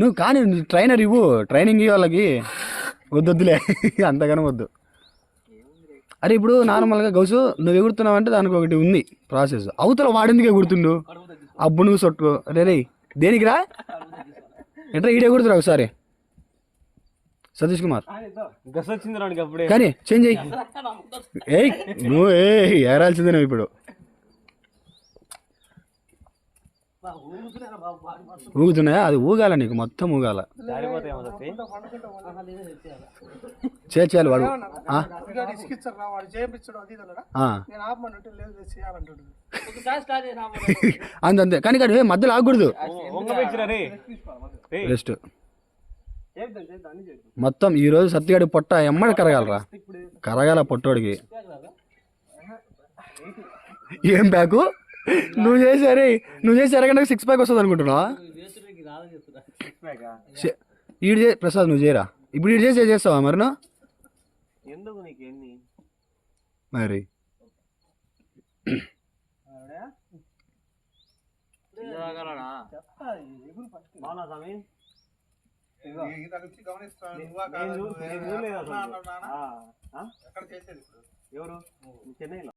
నువ్వు కానీ ట్రైనర్ ఇవ్వు. ట్రైనింగ్ ఇవ్వు వాళ్ళకి వద్దొద్దులే. అంతగానో వద్దు. అరే ఇప్పుడు నార్మల్గా గౌసు నువ్వు ఎగురుతున్నావు అంటే దానికి ఒకటి ఉంది ప్రాసెస్. అవతల వాడెందుకు ఎగురుతుండు? అబ్బు నువ్వు సొట్టు రే రే దేనికి రా ఎట్లా ఈడ ఎగురుతురా ఒకసారి. సతీష్ కుమార్. కానీ చేంజ్ అయ్యి ఏయ్ నువ్వు ఏ ఎగరాల్సిందే నువ్వు ఇప్పుడు. ఊగుతున్నాయా? అది ఊగాల నీకు మొత్తం ఊగాల. చేయాలి వాడు. అంతే అంతే కానీ కానీ ఏ మధ్యలో ఆగకూడదు. రెస్ట్ మొత్తం ఈ రోజు సత్తిగాడి పొట్ట ఎమ్మడి కరగాలరా? కరగాల పొట్టోడికి. ఏం ప్యాకు నువ్వు చేసారే నువ్వు చేసి అరగంటకు సిక్స్ ప్యాక్ వస్తుంది అనుకుంటున్నావా? ఈడు చే ప్రసాద్ నువ్వు చేయరా? ఇప్పుడు ఈడు చేసి చేస్తావా మరి మరి? ఎవరు? చెన్నైలో?